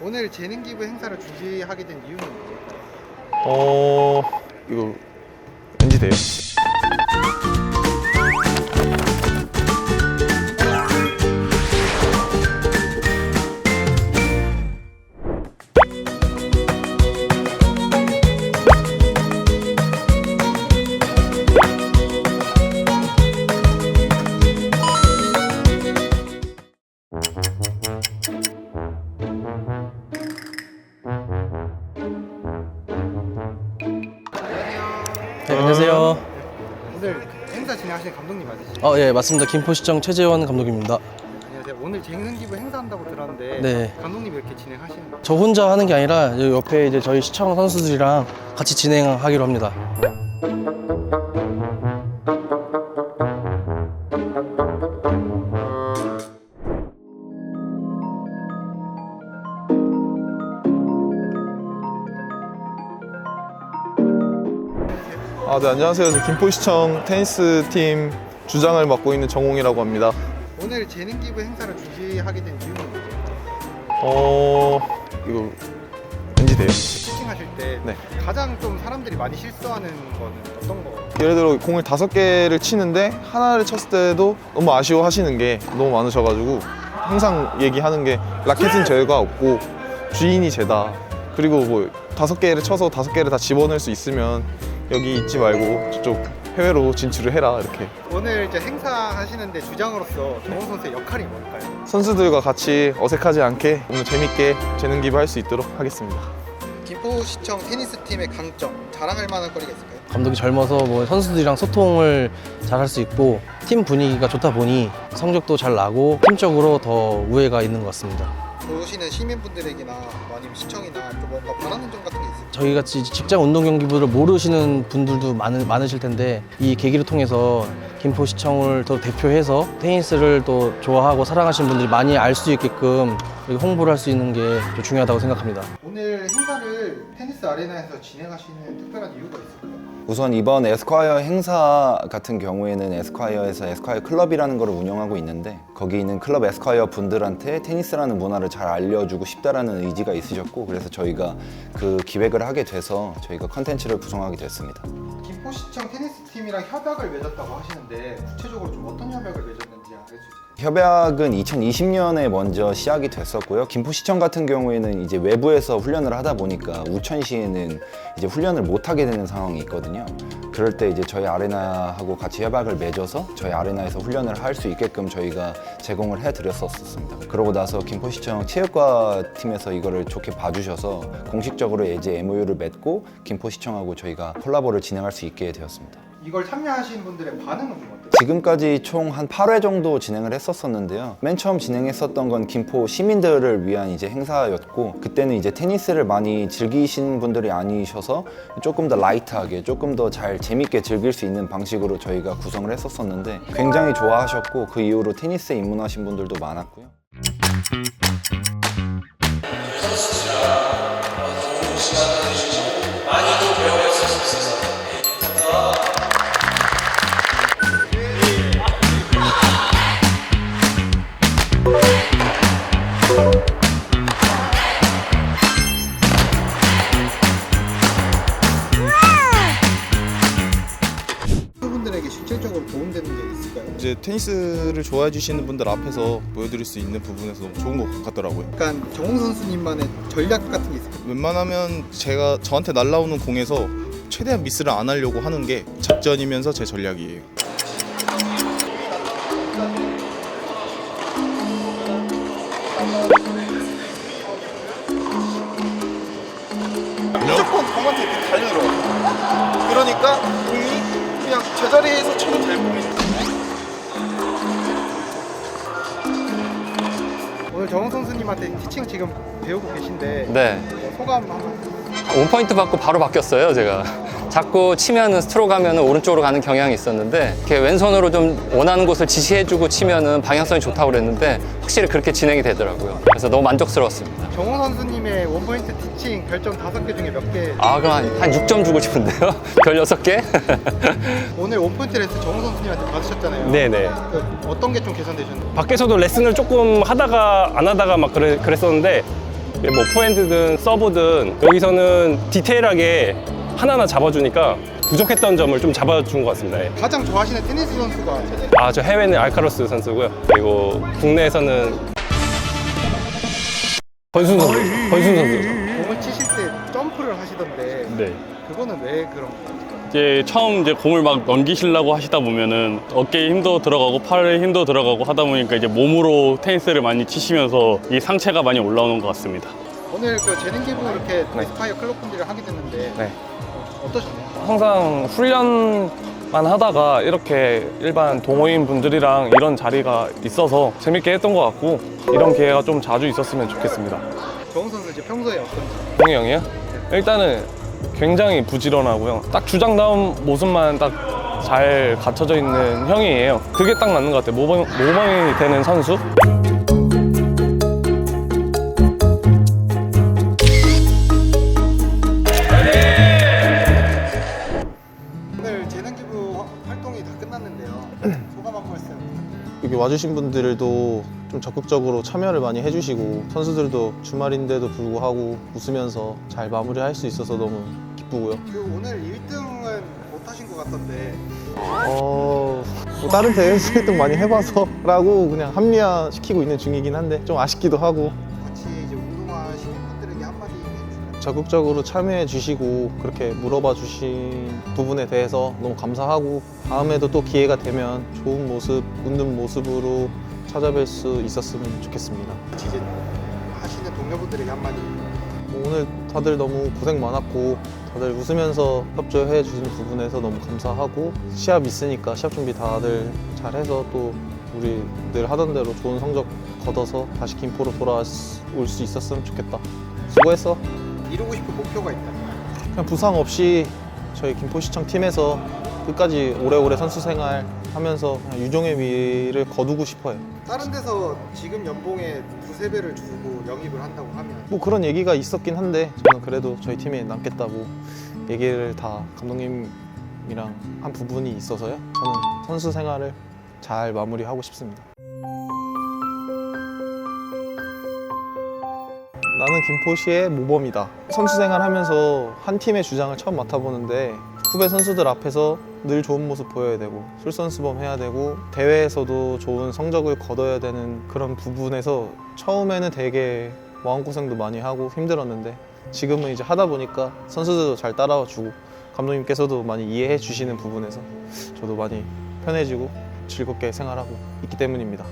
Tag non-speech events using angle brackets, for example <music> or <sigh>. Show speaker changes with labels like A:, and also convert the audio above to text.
A: 오늘 재능 기부 행사를 준비하게 된 이유는 뭘까요?
B: 어 이거 왠지 돼요?
C: 안녕하세요.
A: 오늘 행사 진행하시는 감독님 맞으시죠?
C: 어, 예, 맞습니다. 김포시청 최재원 감독입니다.
A: 안녕하세요. 오늘 재능 기부 행사한다고 들었는데
C: 네.
A: 감독님 이렇게 진행하시는 거예요?
C: 저 혼자 하는 게 아니라 여기 옆에 이제 저희 시청 선수들이랑 같이 진행하기로 합니다.
B: 아, 네, 안녕하세요. 저 김포시청 테니스 팀 주장을 맡고 있는 정홍이라고 합니다.
A: 오늘 재능 기부 행사를 준비하게 된 이유는 뭘까요?
B: 어 이거 왠지 돼요?
A: 피칭하실 때
B: 네.
A: 가장 좀 사람들이 많이 실수하는 거는 어떤 거?
B: 예를 들어 공을 다섯 개를 치는데 하나를 쳤을 때도 너무 아쉬워하시는 게 너무 많으셔가지고 항상 얘기하는 게 라켓은 죄가 없고 주인이 죄다. 그리고 뭐 다섯 개를 쳐서 다섯 개를 다 집어넣을 수 있으면 여기 있지 말고 저쪽 해외로 진출을 해라 이렇게
A: 오늘 이제 행사 하시는데 주장으로서 정원 선수의 역할이 뭘까요?
B: 선수들과 같이 어색하지 않게 오늘 재밌게 재능 기부할 수 있도록 하겠습니다.
A: 김포시청 테니스 팀의 강점, 자랑할 만한 거리가 있을까요?
C: 감독이 젊어서 뭐 선수들이랑 소통을 잘 할 수 있고 팀 분위기가 좋다 보니 성적도 잘 나고 팀적으로 더 우애가 있는 것 같습니다.
A: 보시는 시민분들에게나 뭐 아니면 시청이나 좀 뭔가 바라는 점 같은 게 있을까요?
C: 저희 같이 직장 운동 경기부를 모르시는 분들도 많으, 많으실 텐데 이 계기를 통해서 김포시청을 더 대표해서 테니스를 또 좋아하고 사랑하시는 분들이 많이 알 수 있게끔 이렇게 홍보를 할 수 있는 게좀 중요하다고 생각합니다.
A: 오늘 행사를 테니스 아레나에서 진행하시는 특별한 이유가 있을까요?
D: 우선 이번 에스콰이어 행사 같은 경우에는 에스콰이어에서 에스콰이어 클럽이라는 걸 운영하고 있는데 거기 있는 클럽 에스콰이어 분들한테 테니스라는 문화를 잘 알려주고 싶다라는 의지가 있으셨고 그래서 저희가 그 기획을 하게 돼서 저희가 컨텐츠를 구성하게 됐습니다.
A: 김포시청 테니스 팀이랑 협약을 맺었다고 하시는데 구체적으로 좀 어떤 협약을 맺었는지 알려주세요.
D: 협약은 2020년에 먼저 시작이 됐었고요. 김포시청 같은 경우에는 이제 외부에서 훈련을 하다 보니까 우천시에는 이제 훈련을 못 하게 되는 상황이 있거든요. 그럴 때 이제 저희 아레나하고 같이 협약을 맺어서 저희 아레나에서 훈련을 할 수 있게끔 저희가 제공을 해드렸었습니다. 그러고 나서 김포시청 체육과 팀에서 이거를 좋게 봐주셔서 공식적으로 이제 MOU를 맺고 김포시청하고 저희가 콜라보를 진행할 수 있게 되었습니다.
A: 이걸 참여하신 분들의 반응은 좀 어때요?
D: 지금까지 총 한 8회 정도 진행을 했었었는데요. 맨 처음 진행했었던 건 김포 시민들을 위한 이제 행사였고 그때는 이제 테니스를 많이 즐기시는 분들이 아니셔서 조금 더 라이트하게 조금 더 잘 재밌게 즐길 수 있는 방식으로 저희가 구성을 했었었는데 굉장히 좋아하셨고 그 이후로 테니스에 입문하신 분들도 많았고요.
B: 테니스를 좋아해 주시는 분들 앞에서 보여드릴 수 있는 부분에서 너무 좋은 것 같더라고요.
A: 약간 정홍 선수님만의 전략 같은 게 있을까요?
B: 웬만하면 제가 저한테 날라오는 공에서 최대한 미스를 안 하려고 하는 게 작전이면서 제 전략이에요.
A: 무조건 공한테 이렇게 달려들어. 그러니까 공이 그냥 제자리에서 쳐도 될 공이. 오늘 정홍 선수님한테 티칭 지금 배우고 계신데
E: 네.
A: 어, 소감 한번.
E: 원포인트 받고 바로 바뀌었어요, 제가. 자꾸 치면은 스트로크 하면은 오른쪽으로 가는 경향이 있었는데 이렇게 왼손으로 좀 원하는 곳을 지시해주고 치면은 방향성이 좋다고 그랬는데 확실히 그렇게 진행이 되더라고요. 그래서 너무 만족스러웠습니다.
A: 정홍 선수님의 원포인트 티칭 별점 다섯 개 중에 몇 개?
E: 아, 그럼 한, 한 6점 주고 싶은데요? <laughs> 별 6개? <laughs>
A: 오늘 원포인트 레슨 정홍 선수님한테 받으셨잖아요.
F: 네네.
A: 그 어떤 게 좀 개선되셨나요?
F: 밖에서도 레슨을 조금 하다가 안 하다가 막 그래, 그랬었는데 이게 뭐 포핸드든 서브든 여기서는 디테일하게 하나하나 잡아주니까 부족했던 점을 좀 잡아준 것 같습니다. 예.
A: 가장 좋아하시는 테니스 선수가
F: 아, 저 해외는 알카로스 선수고요. 그리고 국내에서는 권순 선수, 권순 선수.
A: 공을 치실 때 점프를 하시던데
G: 네.
A: 그거는 왜 그런 거예요?
G: 이제 처음 이제 공을 막 넘기시려고 하시다 보면은 어깨에 힘도 들어가고 팔에 힘도 들어가고 하다 보니까 이제 몸으로 테니스를 많이 치시면서 이 상체가 많이 올라오는 것 같습니다.
A: 오늘 그 재능 기부 이렇게 스파이어 클럽 분들을 하게 됐는데
H: 네.
A: 어떠셨나요?
H: 항상 훈련만 하다가 이렇게 일반 동호인 분들이랑 이런 자리가 있어서 재밌게 했던 것 같고 이런 기회가 좀 자주 있었으면 좋겠습니다.
A: 정우 선수 이제 평소에 어떤지
H: 동희 형이요? 일단은 굉장히 부지런하고요. 딱 주장다운 모습만 딱 잘 갖춰져 있는 형이에요. 그게 딱 맞는 것 같아요. 모범, 모범이 되는 선수?
A: 오늘 재능 기부 활동이 다 끝났는데요. 소감 한 말씀.
B: 여기 와주신 분들도 좀 적극적으로 참여를 많이 해주시고 선수들도 주말인데도 불구하고 웃으면서 잘 마무리할 수 있어서 너무 기쁘고요.
A: 그 오늘 1등은 못 하신 것 같던데
B: 어, 뭐 다른 대회에서 1등 많이 해봐서라고 그냥 합리화시키고 있는 중이긴 한데 좀 아쉽기도 하고
A: 같이 이제 운동하시는 분들에게 한마디 해주세요.
B: 적극적으로 참여해 주시고 그렇게 물어봐 주신 부분에 대해서 너무 감사하고 다음에도 또 기회가 되면 좋은 모습, 웃는 모습으로 찾아뵐 수 있었으면 좋겠습니다.
A: 이제 하시는 동료분들에게 한마디.
B: 오늘 다들 너무 고생 많았고 다들 웃으면서 협조해 주신 부분에서 너무 감사하고 시합 있으니까 시합 준비 다들 잘해서 또 우리 늘 하던 대로 좋은 성적 거둬서 다시 김포로 돌아올 수 있었으면 좋겠다. 수고했어.
A: 이루고 싶은 목표가 있다.
B: 그냥 부상 없이 저희 김포시청 팀에서 끝까지 오래오래 선수 생활 하면서 그냥 유종의 미를 거두고 싶어요.
A: 다른 데서 지금 연봉에 두세 배를 주고 영입을 한다고 하면
B: 뭐 그런 얘기가 있었긴 한데 저는 그래도 저희 팀에 남겠다고 얘기를 다 감독님이랑 한 부분이 있어서요. 저는 선수 생활을 잘 마무리하고 싶습니다. 나는 김포시의 모범이다. 선수 생활하면서 한 팀의 주장을 처음 맡아보는데 후배 선수들 앞에서 늘 좋은 모습 보여야 되고 솔선수범 해야 되고 대회에서도 좋은 성적을 거둬야 되는 그런 부분에서 처음에는 되게 마음고생도 많이 하고 힘들었는데 지금은 이제 하다 보니까 선수들도 잘 따라와 주고 감독님께서도 많이 이해해 주시는 부분에서 저도 많이 편해지고 즐겁게 생활하고 있기 때문입니다.